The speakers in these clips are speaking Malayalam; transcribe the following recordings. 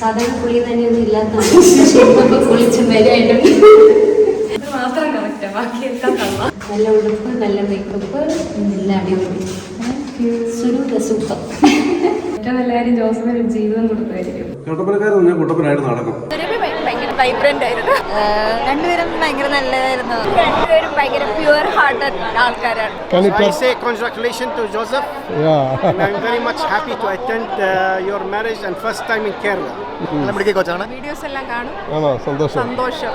സാധാരണ പുളി തന്നെയൊന്നും ഇല്ലാത്തതാണ്. പക്ഷെ ഇപ്പൊ കുളിച്ച് വരെയായിട്ട് ഇത് മാത്രം കറക്റ്റാ കള്ള നല്ല ഉടുപ്പ് നല്ല മേക്കപ്പ് നല്ല അടിപൊളി. സുരൂത സൂപ്പർ ഏറ്റവും നല്ല കാര്യം ജോസഫിന് ജീവിതം കൊടുക്കുമായിരിക്കും കുട്ടപ്പനക്കാരൻ കുട്ടപ്പനായിട്ട് നടക്കും. വൈബ്രന്റ് ആയിരുന്നു. രണ്ടുപേരും ഭയങ്കര നല്ലതായിരുന്നു. രണ്ടുപേരും ഭയങ്കര പ്യുവർ ഹാർട്ട് ആൾക്കാരാണ്. Can you I tell? say congratulations to Joseph. Yeah. and I'm very much happy to attend uh, your marriage and first time in Kerala. മിടുക്കി കൊച്ചാണ് വീഡിയോസ് എല്ലാം കാണും. ആണോ? സന്തോഷം. സന്തോഷം.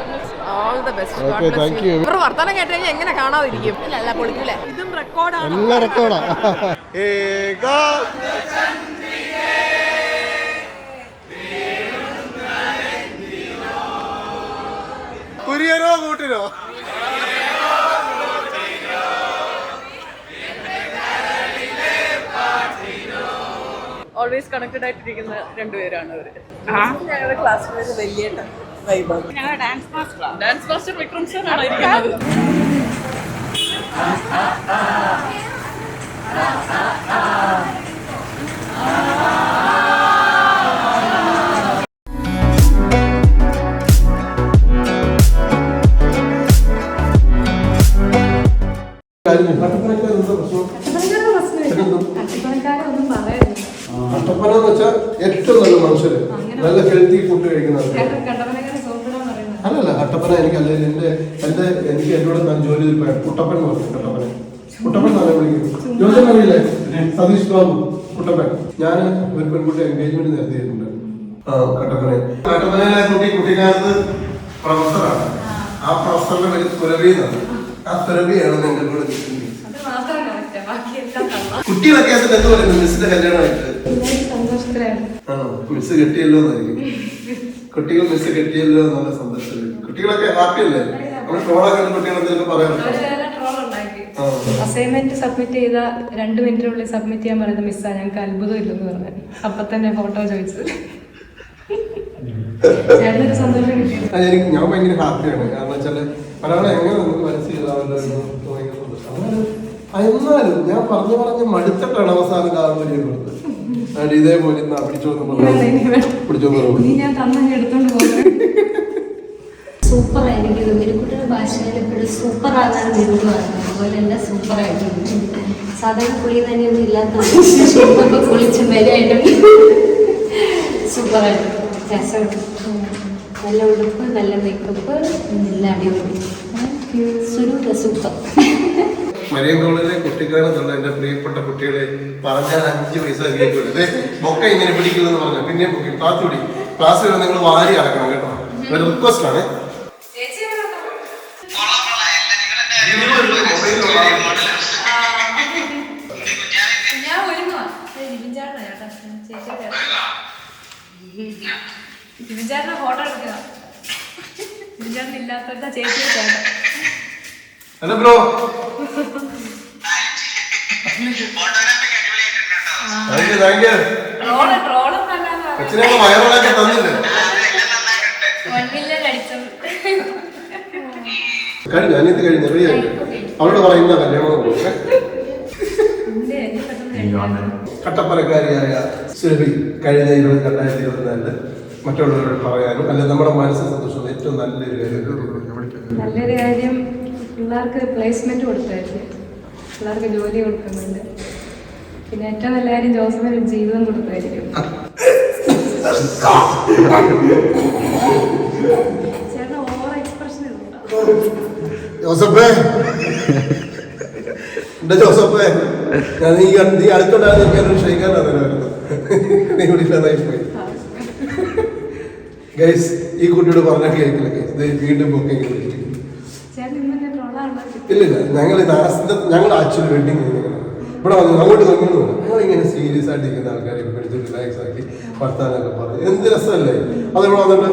All the best Okay, thank you. ഇവർ വർത്തമാനം കേട്ട് കഴിഞ്ഞാൽ എങ്ങനെ കാണാതിരിക്കും? അല്ല പൊളിക്കൂലേ? ഇതും റെക്കോർഡാണ് എല്ലാം റെക്കോർഡാ കുരിയനോ കണക്റ്റഡ് ആയിട്ടിരിക്കുന്ന രണ്ടുപേരാണ് അവർ. ഞങ്ങളുടെ ക്ലാസ്സിൽ വലിയ വൈബാണ് ഞങ്ങളുടെ dance master dance master Vikram sir ആണ് ഇരിക്കുന്നത്. പ്രശ്നം ഹെൽത്തി ഫുഡ് കഴിക്കുന്ന ആൾക്കാര്. കട്ടപ്പനക്കാരെ സോപ്പിടാൻ പറയുന്നത്. അല്ലല്ല കട്ടപ്പന എനിക്ക് അല്ലെങ്കിൽ എന്റെ എന്റെ എനിക്ക് എന്നോട് ഞാൻ ജോലി ചെയ്ത കുട്ടപ്പൻ എന്ന് കട്ടപ്പന. കുട്ടപ്പൻ എന്നാണ് വിളിക്കുന്നത്. ജോലി അറിയില്ലേ? സതീഷ് ബാബു കുട്ടപ്പൻ ഞാൻ ഒരു പെൺകുട്ടി എൻഗേജ്മെന്റ് നടത്തിയിട്ടുണ്ട് കട്ടപ്പന കട്ടപ്പനയിലെ കുട്ടി കുട്ടിക്കാലത്ത് പ്രൊഫസറാണ്. ആ. പ്രൊഫസറിന്റെ പേര് സുരഭി എന്നാണ്. ആ സുരഭിയാണ് എന്റെ കൂടെ കുട്ടി അതിന് എന്ത് പറയുന്നു മിസ്സിന്റെ കല്യാണമായിട്ട് ആണോ? മിസ് കെട്ടിയല്ലോ എന്നായിരിക്കും. കുട്ടികൾ മിസ് കെട്ടിയല്ലോ എന്നുള്ള സന്തോഷം. കുട്ടികളൊക്കെ ഹാപ്പി അല്ലേ? നമ്മൾ ട്രോളൊക്കെ ട്രോൾ ഉണ്ടാക്കി. അസൈൻമെന്റ് സബ്മിറ്റ് ചെയ്ത രണ്ട് മിനിറ്റിനുള്ളിൽ സബ്മിറ്റ് ചെയ്യാൻ പറയുന്ന മിസ്സാ ഞങ്ങൾക്ക് അത്ഭുതം ഇല്ലെന്ന് പറഞ്ഞു അപ്പൊ തന്നെ ഫോട്ടോ ചോദിച്ചത്. ഞാൻ ഭയങ്കര ഹാപ്പിയാണ് കാരണം വെച്ചാൽ ഒരാളെ എങ്ങനെ നമുക്ക് മനസ്സിലാവല്ലോ എന്ന് ഭയങ്കര സന്തോഷം. എന്നാലും ഞാൻ പറഞ്ഞു പറഞ്ഞ് മടുത്തിട്ടാണ് അവസാനം കാർമര്യം കൊടുത്തത് ഇതേപോലെ ഇന്നാ പിടിച്ചോന്ന് പിടിച്ചോന്ന് സൂപ്പർ ആയിരിക്കും മെരുക്കുട്ടിയുടെ ഭാഷയിൽ എപ്പോഴും സൂപ്പർ ആകാൻ മിരുക്ക് പറഞ്ഞു അതുപോലെ തന്നെ സൂപ്പർ ആയിട്ടുണ്ട് സാധാരണ കുളി തന്നെയൊന്നും ഇല്ലാത്ത കുളിച്ച് വരെയായിട്ട് സൂപ്പർ ആയിട്ടുണ്ട് രസമുണ്ട് നല്ല ഉടുപ്പ് നല്ല മേക്കപ്പ് നല്ല അടിപൊളി. സുരൂപ സൂപ്പർ. മരിയൻ കോളേജിലെ കുട്ടിക്കാലം എന്റെ പ്രിയപ്പെട്ട കുട്ടികളെ പറഞ്ഞാൽ അഞ്ച് പൈസ കേൾക്കുള്ളൂ ബൊക്ക ഇങ്ങനെ പിടിക്കുന്നു പറഞ്ഞു പിന്നെ ക്ലാസ് പിടിക്കും. ക്ലാസ് വരെ നിങ്ങൾ വാരി അടക്കണം കേട്ടോ. ഒരു റിക്വസ്റ്റ് ആണ്. ചേട്ടാ. ഇല്ലാത്ത ചേച്ചിയുടെ ചേട്ടൻ hello bro thank you thank വയറുകളൊക്കെ തന്നില്ലേ? കഴിഞ്ഞു അനിയത്തി കഴിഞ്ഞു അവരോട് പറയുന്ന കല്യാണം കട്ടപ്പനക്കാരിയായ സുരഭി കഴിഞ്ഞ ഇരുപത് രണ്ടായിരത്തി ഇരുപത്തിനാലിൽ മറ്റുള്ളവരോട് പറയാനും അല്ലെ നമ്മുടെ മനസ്സിന് സന്തോഷം ഏറ്റവും നല്ലൊരു കാര്യം. നല്ലൊരു കാര്യം പിള്ളേർക്ക് പ്ലേസ്മെന്റ് കൊടുത്തായിരുന്നു. പിള്ളേർക്ക് ജോലി കൊടുക്കുന്നുണ്ട്. പിന്നെ ഏറ്റവും എല്ലാവരും ജോസഫിന് ജീവിതം കൊടുത്തായിരിക്കും ചേട്ടൻ ഓവർ എക്സ്പ്രഷൻ ഇടുന്നുണ്ടോ ജോസഫേ. എന്റെ ജോസഫേ ഞാൻ നീ നീ അടുത്തുണ്ടായിരുന്നു ഞാനൊരു ക്ഷയിക്കാനാണ് നീ ഇവിടെ ഇല്ലാതായി പോയി ഗൈസ് ഈ കുട്ടിയോട് പറഞ്ഞാൽ കേൾക്കില്ല ഗൈസ് വീണ്ടും ബുക്കിംഗ് വിളിച്ചിരിക്കുന്നു ചേട്ടൻ ഇന്നെ ട്രോളാണല്ലോ ഇല്ലില്ല ഞങ്ങൾ ഇത് ആസിന്റെ ഞങ്ങൾ ആക്ച്വലി വെഡിങ് ഇവിടെ വന്നു അങ്ങോട്ട് നോക്കുന്നു ഞങ്ങൾ ഇങ്ങനെ സീരിയസ് ആയിട്ട് ഇരിക്കുന്ന ആൾക്കാരെ പിടിച്ച് റിലാക്സ് ആക്കി വർത്താനൊക്കെ പറഞ്ഞു. എന്ത് രസമല്ലേ? അത് ഇവിടെ വന്നിട്ട്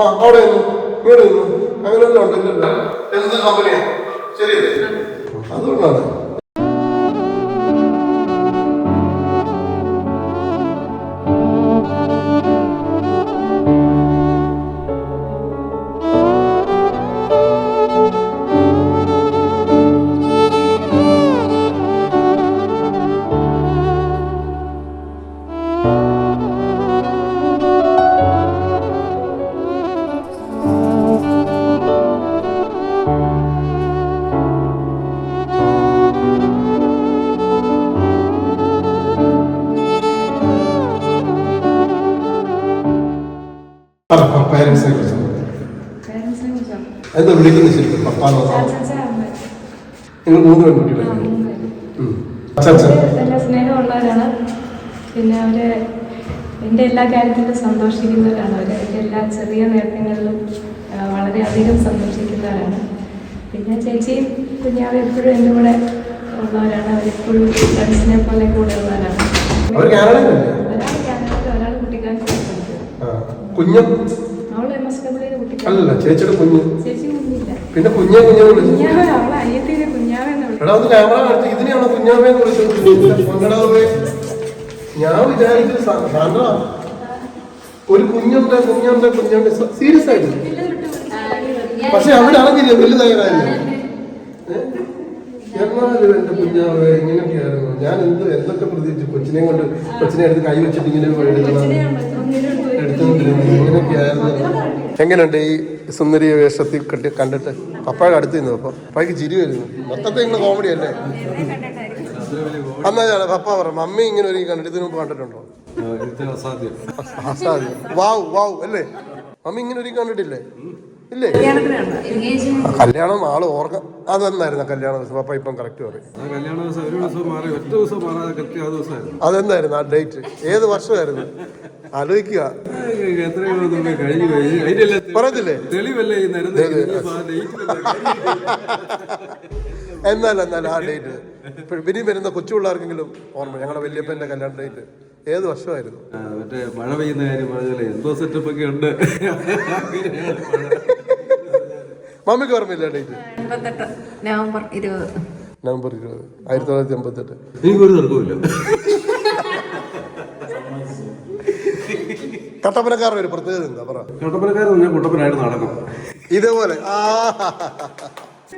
ആ അവിടെ ഇങ്ങോട്ട് നിന്നു അങ്ങനെ ഉണ്ടല്ലോ. എന്ത് കമ്പനിയാ ശരിയല്ലേ? അതുകൊണ്ടാണ്. ചേച്ചിയും കുഞ്ഞാവും എപ്പോഴും എന്റെ കൂടെ ഉള്ളവരാണ്. അവരെപ്പോഴും ഫ്രണ്ട്സിനെ പോലെ കൂടെ ഉള്ളവരാണ്. ഒരാൾ കുട്ടിക്കാലത്ത്. കുഞ്ഞം? അവൾ എം എസ് ഡബ്ല്യൂയുടെ കുട്ടിക്കാലത്ത് ചേച്ചിയുടെ കുഞ്ഞ്. ചേച്ചി കുഞ്ഞില്ല. പിന്നെ കുഞ്ഞെ കുഞ്ഞെ വിളിച്ചു കുഞ്ഞാവ് അവളെ അയ്യത്തിയുടെ ഒന്ന് ക്യാമറ കാണിച്ചു ഇതിനെയാണോ കുഞ്ഞാമേന്ന് വിളിച്ചത്? പങ്കടാവേ ഞാൻ വിചാരിച്ചു സാന്ദ്ര ഒരു കുഞ്ഞുണ്ട് കുഞ്ഞുണ്ട് കുഞ്ഞുണ്ട്. സീരിയസ് ആയിട്ട്. പക്ഷെ അവിടെ അറിഞ്ഞില്ല വലുതായ കാര്യം? എന്നാലും എന്റെ കുഞ്ഞാവ് ഇങ്ങനെയൊക്കെയായിരുന്നു. ഞാൻ എന്ത് എന്തൊക്കെ പ്രതീക്ഷിച്ചു? കൊച്ചിനെ കൊണ്ട് കൊച്ചിനെ എടുത്ത് കൈ വെച്ചിട്ട് ഇങ്ങനെ ഇങ്ങനെയൊക്കെയായിരുന്നു. എങ്ങനെയുണ്ട് ഈ സുന്ദരിയ വേഷത്തിൽ കണ്ടി കണ്ടിട്ട്? പപ്പായുടെ അടുത്ത് നിന്ന് പപ്പ പപ്പായ്ക്ക് ചിരി വരുന്നു മൊത്തത്തിൽ ഇങ്ങനെ കോമഡി അല്ലേ? എന്നാ ഞാൻ പപ്പ പറ മമ്മി ഇങ്ങനെ ഒരു കണ്ടിട്ട് ഇതിനു മുമ്പ് കണ്ടിട്ടുണ്ടോ? അസാധ്യം. അസാധ്യം. വാവ് വാവ് അല്ലേ? മമ്മി ഇങ്ങനെ ഒരു കണ്ടിട്ടില്ലേ? ഇല്ലേ? കല്യാണം ആൾ ഓർക്ക അതെന്നായിരുന്നു കല്യാണ ദിവസം? അപ്പൊ ഇപ്പം കറക്റ്റ് പറയും. അതെന്തായിരുന്നു ആ ഡേറ്റ് ഏത് വർഷമായിരുന്നു? ആലോചിക്കുക. എത്രയോ എന്നാലും ഇനിയിപ്പോ ആ ഡേറ്റ് ഇനി വരുന്ന കൊച്ചു പിള്ളേർക്കെങ്കിലും ഓർമ്മ. ഞങ്ങളുടെ വല്യപ്പന്റെ കല്യാണ ഡേറ്റ് ഏത് വർഷമായിരുന്നു? മറ്റേ മഴ പെയ്യുന്ന കാര്യം പറഞ്ഞാലേ എന്തോ സെറ്റപ്പ് ഒക്കെ ഉണ്ട്. മമ്മിക്ക് ഓർമ്മയില്ല ഡേറ്റ്? നവംബർ ഇരുപത്. നവംബർ ഇരുപത്. ആയിരത്തി തൊള്ളായിരത്തി എൺപത്തെട്ട്. എനിക്കൊരു തർക്കമില്ല കട്ടപ്പനക്കാരുടെ ഒരു പ്രത്യേകത എന്താ? പറ. കട്ടപ്പനക്കാരൻ പറഞ്ഞാൽ കുട്ടപ്പനായിട്ട് നടക്കും. ഇതേപോലെ. ആ.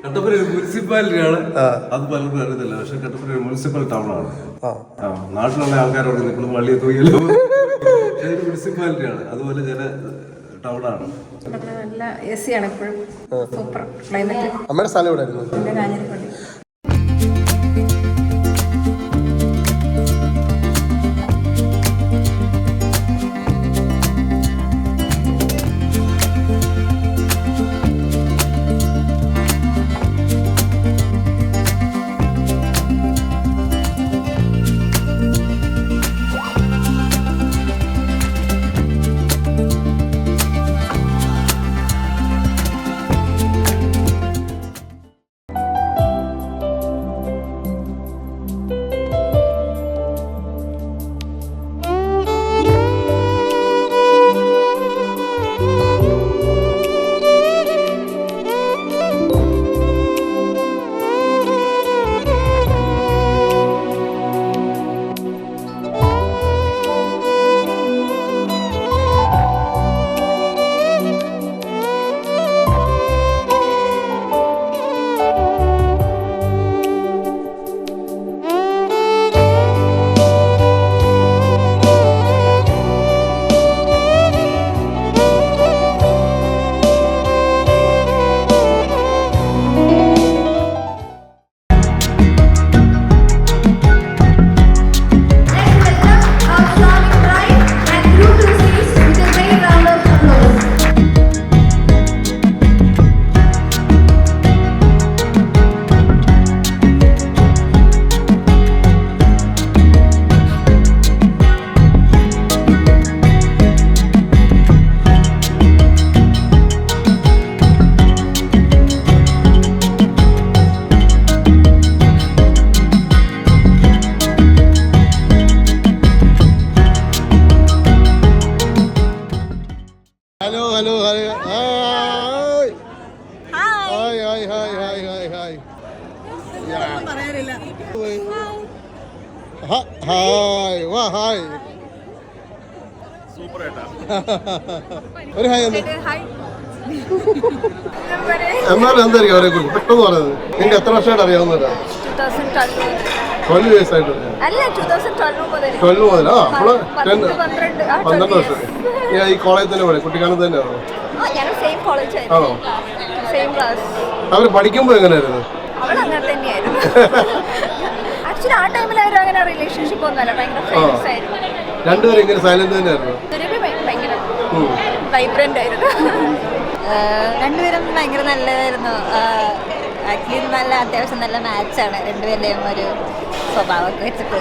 കട്ടപ്പന ഒരു മുനിസിപ്പാലിറ്റിയാണ്. അത് പലർക്കും അറിയത്തില്ല. പക്ഷെ കട്ടപ്പന ഒരു മുനിസിപ്പൽ ടൗൺ ആണ് നാട്ടിലുള്ള ആൾക്കാരോട് നിൽക്കണം വള്ളിയെ തൂക്കിയല്ലോ ഒരു മുനിസിപ്പാലിറ്റിയാണ്. അതുപോലെ ചില ടൗൺ ആണ് നല്ല എ സി ആണ് എപ്പോഴും. സൂപ്പർ. ക്ലൈമറ്റ്. അമ്മയുടെ സ്ഥലം എവിടെ ഒരു ഹായ് ഒന്ന് എന്നാലും എന്തായിരിക്കും അവരെ കുറിച്ച്? പെട്ടെന്ന് പറയുന്നത്. നിങ്ങൾക്ക് എത്ര വർഷമായിട്ട് അറിയാവുന്നതാ? ട്വൽവ് ഇയേഴ്സ് ആയിട്ട് ട്വൽവ് മുതൽ ആ അപ്പോൾ പന്ത്രണ്ട്. വർഷം. ഞാൻ ഈ കോളേജിൽ തന്നെ പഠി കുട്ടിക്കാലത്ത് തന്നെ ആണോ? ക്ലാസ് അവർ പഠിക്കുമ്പോൾ എങ്ങനെയായിരുന്നു? ആക്ച്വലി ആ ടൈമിൽ അവർ അങ്ങനെ റിലേഷൻഷിപ്പ് ഒന്നുമല്ല. ഭയങ്കര രണ്ടുപേരും ഇങ്ങനെ സൈലന്റ് തന്നെയായിരുന്നു? വൈബ്രന്റ് ആയിരുന്നു. രണ്ടുപേരും ഭയങ്കര നല്ലതായിരുന്നു. ആക്ച്വലി നല്ല അത്യാവശ്യം നല്ല മാച്ചാണ് രണ്ടുപേരുടെയും ഒരു സ്വഭാവമൊക്കെ വെച്ചിട്ട്.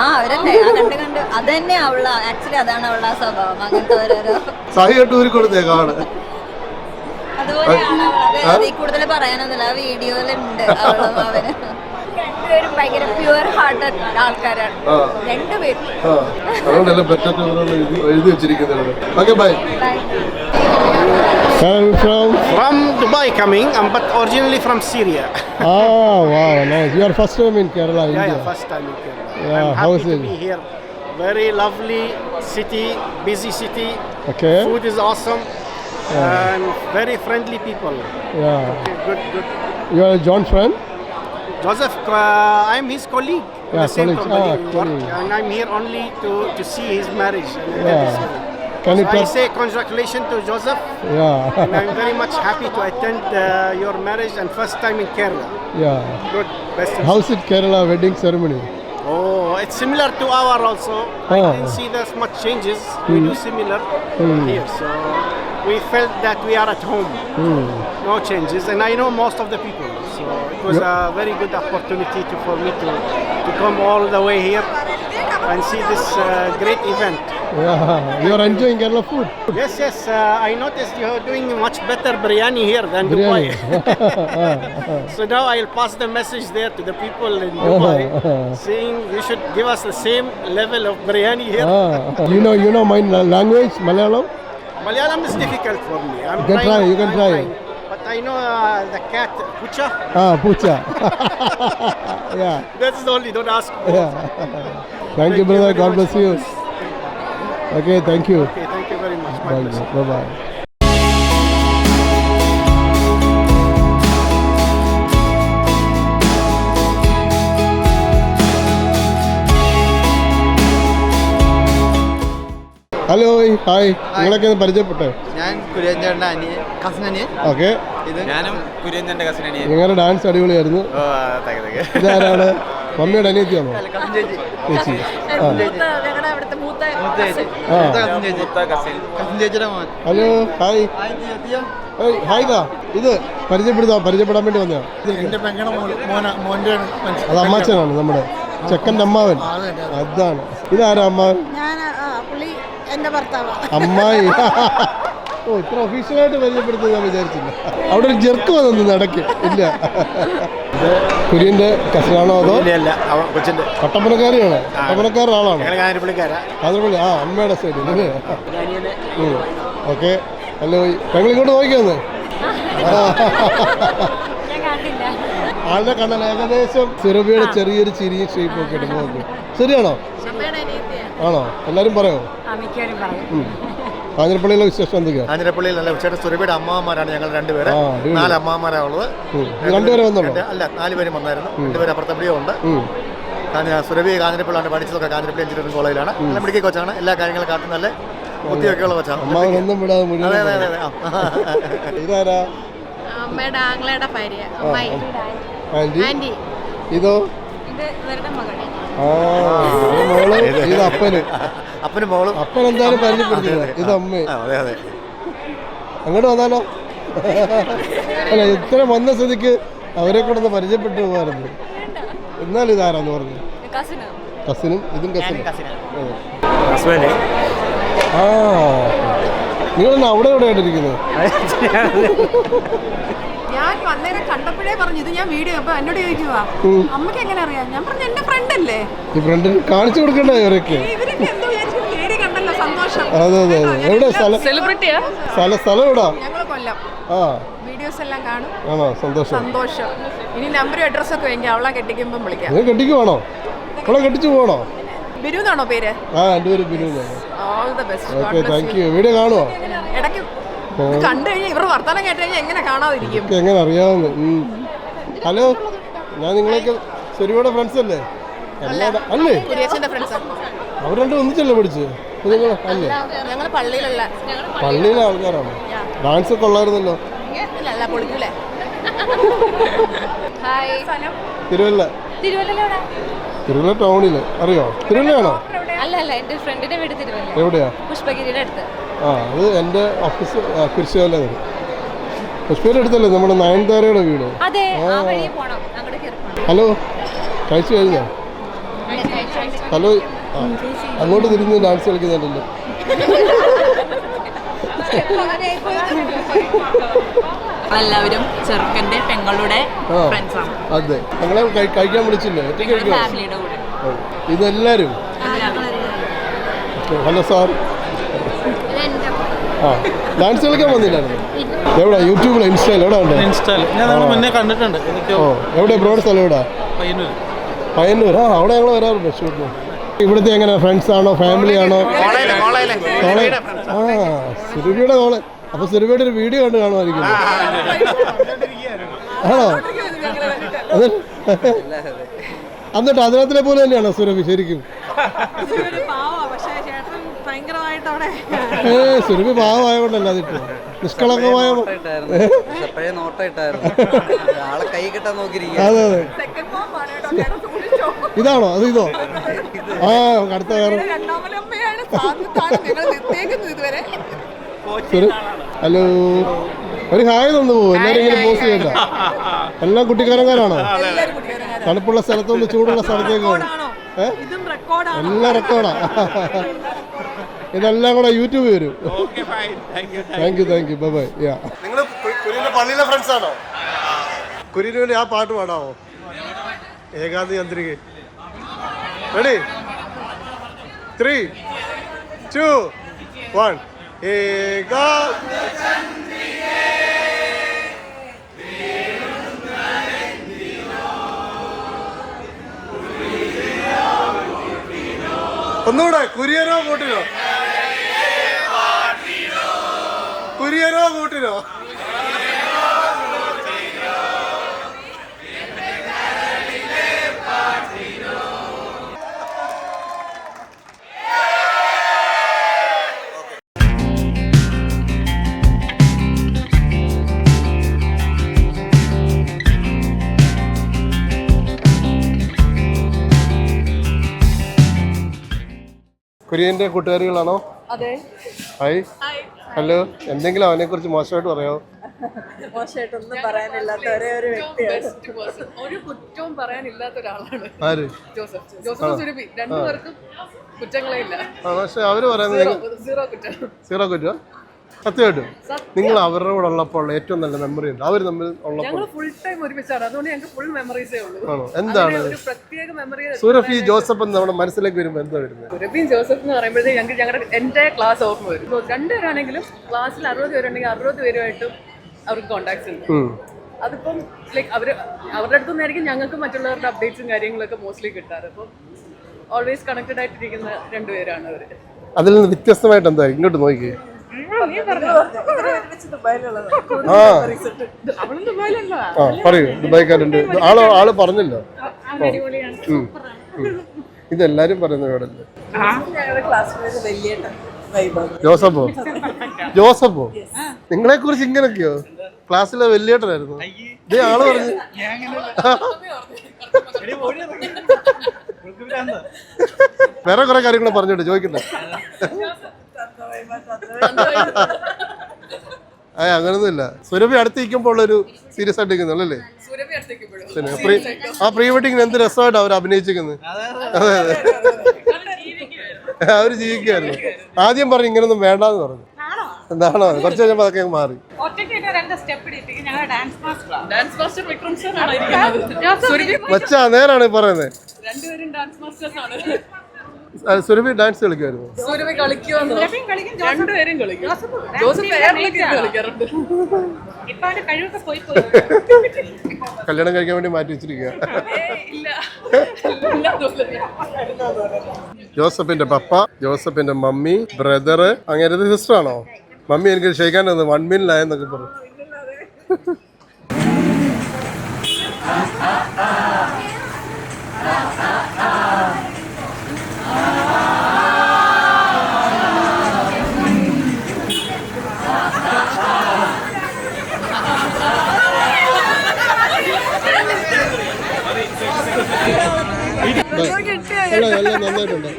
ആ അവരല്ലേ കണ്ട് കണ്ട്. അത് തന്നെ അവള ആക്ച്വലി അതാണ് അവളുടെ ആ സ്വഭാവം. അങ്ങനത്തെ ഓരോരോ. അതുപോലെയാണ് കൂടുതൽ പറയാനൊന്നുമില്ല. ആ വീഡിയോയിലുണ്ട് അവളും അവനും. രണ്ടുപേരും ഭയങ്കര പ്യുവർ ഹാർട്ടഡ് ആൾക്കാരാണ് ആ. രണ്ടുപേരും ആ അതുകൊണ്ടല്ലേ പറ്റത്തെ ഓരോന്ന് എഴുതി എഴുതി വെച്ചിരിക്കുന്നത് okay bye from From Dubai coming, um, but originally from Syria. ആ വാ nice you are first time in Kerala Yeah, India yeah, first time in Kerala. Yeah, I'm how happy is to it? be here. Very lovely city, busy city. Okay Food is awesome. And very friendly people. Yeah Okay, good, good. You are John friend Joseph, uh, I'm his colleague. Yeah, the same colleague. company ah, colleague. and I'm here only to, to see his marriage. Yeah. Can so I say congratulations to Joseph. Yeah. and I'm very much happy to attend uh, your marriage and first time in Kerala. Yeah. Good. Best How's it Kerala wedding ceremony? Oh, it's similar to our also. Oh. I didn't see there's much changes. Mm. We hmm. do similar mm. here. So we felt that we are at home. Mm. No changes. And I know most of the people it was yep. a very good opportunity to, for me to, to come all the way here and see this uh, great event. Yeah, you are enjoying Kerala food. Yes, yes. Uh, I noticed you are doing much better biryani here than biryani. Dubai. so now I'll pass the message there to the people in Dubai, saying you should give us the same level of biryani here. Ah, you know, you know my language, Malayalam. Malayalam is difficult for me. I'm you can trying, try. You can I'm try. Trying. I know uh, the cat, Pucha. Ah, pucha. yeah, That's the only, don't ask. yeah. Thank you, brother. God bless you. Okay, thank you. Okay, thank you very much. My Bye, bye, hello hi നിങ്ങളൊക്കെ ഒന്ന് പരിചയപ്പെട്ടെ? ഞാൻ കുര്യഞ്ചേട്ടന്റെ അനിയൻ കസിൻ അനിയൻ. ഓക്കെ. ഇത് ഞാനും കുര്യഞ്ചേട്ടന്റെ കസിൻ അനിയൻ. നിങ്ങളുടെ ഡാൻസ് അടിപൊളിയായിരുന്നു. ഓ തക തക. ഇതാരാണ് മമ്മിയുടെ അനിയത്തിയാണോ? കസിൻ ചേച്ചി. ആ. ആ. കസിൻ ചേച്ചിയുടെ മോൻ. Hello hi. ഏയ്, ഹായ് കാ. ഇത് പരിചയപ്പെടുത്താം പരിചയപ്പെടാൻ വേണ്ടി വന്നതാ. എന്റെ പെങ്ങളുടെ മോൻ മോന മോന്റെ അത് അമ്മാച്ചനാണ് നമ്മുടെ. ചെക്കന്റെ അമ്മാവൻ. അതാണ്. ഇതാരാ അമ്മാവൻ? ഞാൻ പുള്ളി എന്റെ ഭർത്താവ്. അമ്മായി. ഓ ഇത്ര ഒഫീഷ്യലായിട്ട് പരിചയപ്പെടുത്തുന്നത് ഞാൻ വിചാരിച്ചില്ല. അവിടെ ഒരു ജെർക്ക് വന്നു നടക്ക് ഇല്ല. കുര്യന്റെ കസിനാണോ അതോ? കട്ടപ്പനക്കാരിയാണ്. കട്ടപ്പനക്കാരുടെ ആളാണ്. ആ അമ്മയുടെ സൈഡിൽ അല്ലേ? ഓക്കെ. ഹലോ ഞങ്ങൾ ഇങ്ങോട്ട് നോക്കിയാന്ന് ആളുടെ കണ്ണൻ ഏകദേശം സിറബിയുടെ ചെറിയൊരു ചിരിയും ഷേപ്പ് ഒക്കെ നോക്കും ശരിയാണോ ആണോ? എല്ലാരും പറയോ? മിക്കവരും പറയും. ഉം. വിശേഷം എന്തൊക്കെയാ? കാഞ്ഞിരപ്പള്ളിയിൽ നല്ല ഉച്ചയുടെ സുരഭിയുടെ അമ്മാവന്മാരാണ് ഞങ്ങൾ രണ്ടുപേര്. നാല് അമ്മാവന്മാരാണ് ഉള്ളത്. രണ്ടുപേരെ വന്നുള്ളൂ അല്ല നാല് പേരും വന്നായിരുന്നു. രണ്ടുപേരും അപ്പുറത്തപ്പടിയും ഉണ്ട്. സുരഭി കാഞ്ഞിരപ്പള്ളിയാണ് പഠിച്ചതൊക്കെ കാഞ്ഞിരപ്പള്ളി എഞ്ചിനീയറിംഗ് കോളേജിലാണ്. നല്ല മെഡിക്കൽ കൊച്ചാണ്. എല്ലാ കാര്യങ്ങളും കാട്ടും നല്ല ബുദ്ധിയൊക്കെയുള്ള കൊച്ചാണ്. അതെ അതെ അതെ ആ. ഇതാരാ? അമ്മയുടെ ആങ്ങളയുടെ ഭാര്യ. ആന്റി ഇതോ? ഇത് ഇവരുടെ മകൾ ആ ഇത് അപ്പന്. അപ്പനും മോളും. അപ്പൻ എന്തായാലും പരിചയപ്പെടുത്തില്ല ഇത് അമ്മ. അതെ അതെ. അങ്ങോട്ട് വന്നാലോ? അല്ല ഇത്ര വന്ന സ്ഥിതിക്ക് അവരെ കൂടെ ഒന്ന് പരിചയപ്പെട്ടു പോകാറുണ്ട് എന്നാലും ഇതാരാന്ന് പറഞ്ഞു? കസിന് ഇതും കസിനും. ഹസ്ബൻഡ്? ആ. നിങ്ങളെന്നാ അവിടെ എവിടെ ആയിട്ടിരിക്കുന്നത് ഞാൻ വന്നേരം കണ്ടപ്പോഴേ പറഞ്ഞു ഇത് ഞാൻ വീഡിയോ അപ്പൊ എന്നോട് ചോദിക്കുക ഉം. അമ്മയ്ക്ക് എങ്ങനെ അറിയാം? ഞാൻ പറഞ്ഞു എന്റെ ഫ്രണ്ട് അല്ലേ? ഈ ഫ്രണ്ടിന് കാണിച്ചു കൊടുക്കണ്ടേ ഇവരൊക്കെ? ഇവരൊക്കെ എന്തോ വിചാരിച്ചു പേര് കണ്ടല്ലോ സന്തോഷം. അതെ അതെ അതെ. എവിടെ സ്ഥലം? സെലിബ്രിറ്റിയാ സ്ഥലം സ്ഥലം എവിടാ? ഞങ്ങൾ കൊല്ലം. ആ. വീഡിയോസ് എല്ലാം കാണും. ആണോ? സന്തോഷം. സന്തോഷം. ഇനി നമ്പറും അഡ്രസ്സും ഒക്കെ അവളെ കെട്ടിക്കുമ്പോൾ വിളിക്കാം. നിങ്ങൾ കെട്ടിക്കുവാണോ അവളെ കെട്ടിച്ചു പോകണോ ബിരു പേര്? ആ എന്റെ പേര് Binu all the best okay thank you video കാണുമോ ഇടയ്ക്ക് കണ്ടു കഴിഞ്ഞാൽ ഇവരുടെ വർത്തമാനം കേട്ട് കഴിഞ്ഞാൽ എങ്ങനെ കാണാതിരിക്കും? എങ്ങനെ അറിയാവുന്ന ഹലോ ഞാൻ നിങ്ങളൊക്കെ ശരിയുടെ ഫ്രണ്ട്സ് അല്ലേ? അല്ലേ. കുരിയച്ചന്റെ ഫ്രണ്ട്സ് അവർ രണ്ടും ഒന്നിച്ചല്ലേ പഠിച്ച്? നിങ്ങൾ അല്ലേ? പള്ളിയിലെ ആൾക്കാരാണ്? ഡാൻസ് ഒക്കെ ഹായ് തിരുവല്ല. തിരുവല്ല ടൗണിൽ അറിയോ? തിരുവല്ലയാണോ? അല്ല അല്ല എന്റെ ഫ്രണ്ടിന്റെ വീട് തിരുവല്ല. എവിടെയാ? പുഷ്പഗിരിയുടെ അടുത്ത്. ആ അത് എന്റെ ഓഫീസ് കുരിശുവല്ല വരും പുഷ്പയുടെ അടുത്തല്ലേ നമ്മുടെ നയൻതാരയുടെ വീട്? അതെ ആ. ആ. വഴി പോണം അങ്ങോട്ട് കയറി ഹലോ കഴിച്ചു കഴിഞ്ഞോ? ഹലോ അങ്ങോട്ട് തിരിഞ്ഞ് ഡാൻസ് കളിക്കുന്നുണ്ടല്ലോ. എല്ലാവരും ചെറുക്കന്റെ പെങ്ങളുടെ ഫ്രണ്ട്സ് ആണ്. അതെ. ഞങ്ങളെ കഴി- കഴിക്കാൻ വിളിച്ചില്ലേ? ഒറ്റയ്ക്ക് ഇതെല്ലാവരും ഹലോ സാർ. ആ ഡാൻസ് കളിക്കാൻ വന്നില്ലായിരുന്നു. എവിടെ? യൂട്യൂബിലോ ഇൻസ്റ്റയിലോ? എവിടെ ഉണ്ട് ഞാൻ നമ്മൾ മുന്നേ കണ്ടിട്ടുണ്ട്. ഓ എവിടെ? ബ്രോഡ് സ്ഥലം എവിടെ? പയ്യന്നൂർ പയ്യന്നൂർ ആ അവിടെ ഞങ്ങൾ വരാറുണ്ട്. ഷൂട്ടിന് ഇവിടുത്തെ എങ്ങനെ? ഫ്രണ്ട്സ് ആണോ? ഫാമിലി ആണോ? ആ സുരഭിയുടെ കോളേജ് അപ്പൊ സുരഭിയുടെ ഒരു വീഡിയോ കണ്ട് കാണുമായിരിക്കും. ആണോ? അത്. എന്നിട്ട് അതിനകത്തിലെ പോലെ തന്നെയാണോ സുരഭി ശരിക്കും? ഏ സുരഭി അതിട്ട് നിഷ്കളങ്കമായ അതെ അതെ. ഇതാണോ? അത് ഇതോ? ആ അടുത്ത വേറെ സുര- ഹലോ. ഒരു ഹായ് തന്നു പോകും എല്ലാവരും ഇങ്ങനെ പോസ്റ്റ് ചെയ്യണ്ട. എല്ലാം കുട്ടിക്കാരന്മാരാണോ തണുപ്പുള്ള സ്ഥലത്തുനിന്ന് ചൂടുള്ള സ്ഥലത്തേക്ക്? എല്ലാം റെക്കോർഡാ ഇതെല്ലാം കൂടെ യൂട്യൂബ് വരും. Thank you thank you bye bye യാ നിങ്ങൾ പള്ളിയിലെ ഫ്രണ്ട്സ് ആണോ? ആ പാട്ട് പാടാവോ? ഏകാന്തി ചന്ദ്രിക റെഡി ത്രീ ടു വൺ ഏകാ ഒന്നുകൂടെ കുര്യനോ കൂട്ടിനോ? കുര്യനോ കൂട്ടിനോ? കുര്യന്റെ കൂട്ടുകാരികളാണോ? അതെ. ഹായ്. ഹലോ എന്തെങ്കിലും അവനെ കുറിച്ച് മോശമായിട്ട് പറയാമോ മോശമായിട്ടൊന്നും പറയാനില്ലാത്ത ഒരേ ഒരു വ്യക്തിയാണ്. ഒരു കുറ്റവും പറയാനില്ലാത്ത ഒരാളാണ്. ആര്? ജോസഫ്. ജോസഫ് സുരഭി. രണ്ടുപേർക്കും കുറ്റങ്ങളേ ഇല്ല. ആ പക്ഷെ അവർ പറയുന്നത് നിങ്ങൾ സീറോ കുറ്റം. സീറോ കുറ്റോ? സത്യമായിട്ടും. നിങ്ങൾ അവരുടെ കൂടെ ഉള്ളപ്പോൾ ഉള്ള ഏറ്റവും നല്ല മെമ്മറി ഉണ്ട്. അവർ തമ്മിൽ ഉള്ളപ്പോൾ. ഫുൾ ടൈം ഒരുമിച്ചാണ്. അതുകൊണ്ട് ഞങ്ങൾക്ക് ഫുൾ മെമ്മറീസേ ഉള്ളൂ. എന്താണ്? സുരഫി പ്രത്യേക മെമ്മറി സൂരഫ് ജോസഫ് എന്ന് നമ്മുടെ മനസ്സിലേക്ക് വരുമ്പോൾ എന്താ വരുന്നത്? സുരഭിയും ജോസഫ് എന്ന് പറയുമ്പോഴത്തേക്ക് ഞങ്ങൾക്ക് ഞങ്ങളുടെ എന്റെ ക്ലാസ് ഓർമ്മ വരും. രണ്ടുപേരാണെങ്കിലും ക്ലാസ്സിൽ അറുപത് പേരുണ്ടെങ്കിൽ അറുപത് പേരുമായിട്ടും അവർക്ക് കോണ്ടാക്ട്സ് ഉണ്ട്. അതിപ്പം ലൈക്ക് അവർ അവരുടെ അടുത്തു നിന്നായിരിക്കും ഞങ്ങൾക്ക് മറ്റുള്ളവരുടെ അപ്ഡേറ്റ്സും കാര്യങ്ങളൊക്കെ മോസ്റ്റ്ലി കിട്ടാറ്. അപ്പം ഓൾവേസ് കണക്റ്റഡ് ആയിട്ടിരിക്കുന്ന രണ്ടുപേരാണ് അവർ അതിൽ നിന്ന് വ്യത്യസ്തമായിട്ട് എന്താ? ഇങ്ങോട്ട് നോക്കി പറയൂ ദുബായ്ക്കാരുണ്ട്. ആൾ ആൾ പറഞ്ഞല്ലോ. ഇതെല്ലാരും പറയുന്ന ജോസഫോ? ജോസഫോ? നിങ്ങളെ കുറിച്ച് ഇങ്ങനൊക്കെയോ? ക്ലാസ്സിലെ വലിയേട്ടനായിരുന്നു. ഇതേ ആൾ പറഞ്ഞു. വേറെ കുറെ കാര്യങ്ങൾ പറഞ്ഞോട്ടെ ചോദിക്കട്ടെ. ഏ അങ്ങനൊന്നുമില്ല. സുരഭി അടുത്തിരിക്കുമ്പോൾ ഉള്ളൊരു സീരിയസ് ആയിട്ട് പിന്നെ പ്രീ ആ പ്രീ വെഡിങ്ങിന് എന്ത് രസമായിട്ട് അവർ അഭിനയിച്ചിരിക്കുന്നത് അതെ അതെ അവർ ജീവിക്കുമായിരുന്നു ആദ്യം പറഞ്ഞു ഇങ്ങനൊന്നും വേണ്ടെന്ന് പറഞ്ഞു. എന്താണോ? കുറച്ച് കഴിഞ്ഞപ്പോൾ അതൊക്കെ മാറി. ഡാൻസ് മാസ്റ്റർ വിക്രം സർ ആണ് ഇരിക്കുന്നത്? സുരഭി മച്ചാ നേരാണ് പറയുന്നത് രണ്ടുപേരും ഡാൻസ് മാസ്റ്റേഴ്സ് ആണ്. ആ, സുരഭി ഡാൻസ് കളിക്കുമായിരുന്നു സുരഭി രണ്ടുപേരും കളിക്കും. ജോസഫ് കളിക്കാറുണ്ട്. കല്യാണം കഴിക്കാൻ വേണ്ടി മാറ്റി വെച്ചിരിക്കുക. ജോസഫിന്റെ പപ്പ ജോസഫിന്റെ മമ്മി ബ്രദർ അങ്ങനെ സിസ്റ്റർ ആണോ? മമ്മി എനിക്ക് ക്ഷയിക്കാൻ തന്നു വൺ മിനിലായെന്നൊക്കെ പറഞ്ഞു. എല്ലാം എല്ലാം നന്നായിട്ടുണ്ട്.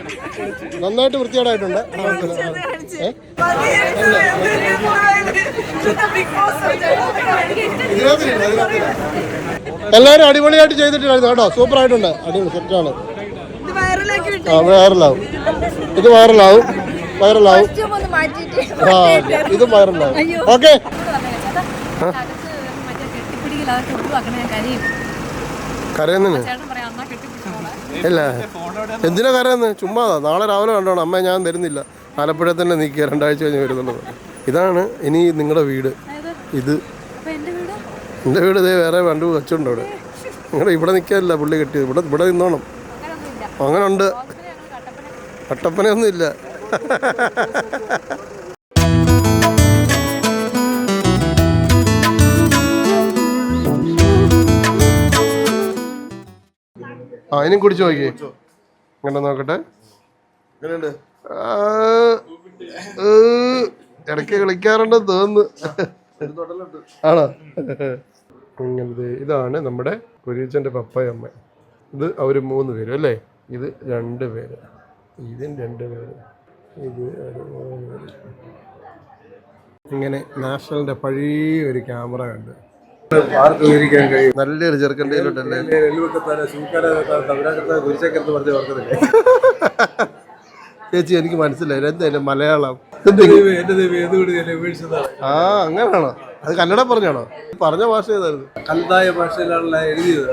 നന്നായിട്ട് വൃത്തിയോടായിട്ടുണ്ട് കുഴപ്പമില്ല. എല്ലാവരും അടിപൊളിയായിട്ട് ചെയ്തിട്ടുണ്ടായിരുന്നു കേട്ടോ. സൂപ്പർ ആയിട്ടുണ്ട് അടിപൊളി സെറ്റാണ് ആ വൈറലാവും ഇത് വൈറലാവും വൈറലാവും ആ ഇത് വൈറലാവും ഓക്കെ കരയുന്നു ഇല്ല. എന്തിനാ കരയെന്ന്? ചുമ്മാ നാളെ രാവിലെ കണ്ടോണം. അമ്മ ഞാൻ തരുന്നില്ല ആലപ്പുഴ തന്നെ നീക്കുക രണ്ടാഴ്ച കഴിഞ്ഞ് വരുന്നുള്ളത് ഇതാണ് ഇനി നിങ്ങളുടെ വീട്. ഇത്. എന്റെ വീട്? ഇതേ വേറെ രണ്ട് വെച്ചുണ്ട് അവിടെ. നിങ്ങളുടെ ഇവിടെ നിൽക്കാനില്ല പുള്ളി കെട്ടിയത്. ഇവിടെ ഇവിടെ നിന്നോണം. അങ്ങനെ ഉണ്ട് കട്ടപ്പനയൊന്നും ഇല്ല ആ ഇനിയും കുടിച്ചു നോക്കിയേ ഇങ്ങനെ നോക്കട്ടെ. ഇടയ്ക്ക് കളിക്കാറുണ്ടെന്ന് തോന്നുന്നു. ആണോ? ഇങ്ങനത്തെ ഇതാണ് നമ്മുടെ കുരീച്ചന്റെ പപ്പയും അമ്മ. ഇത് അവർ മൂന്ന് പേര് അല്ലേ? ഇത് രണ്ട് പേര്. ഇതും രണ്ട് പേര്. ഇത് ഇങ്ങനെ നാഷണലിന്റെ പഴയ ഒരു ക്യാമറ കഴിയും നല്ലൊരു ചെറുക്കന്റെ ചേച്ചി എനിക്ക് മനസ്സിലായി എന്തായാലും മലയാളം? ആ അങ്ങനെയാണോ അത് കന്നഡ പറഞ്ഞാണോ? പറഞ്ഞ ഭാഷ ഏതായിരുന്നു? കന്നതായ ഭാഷയിലാണല്ലോ എഴുതിയത്.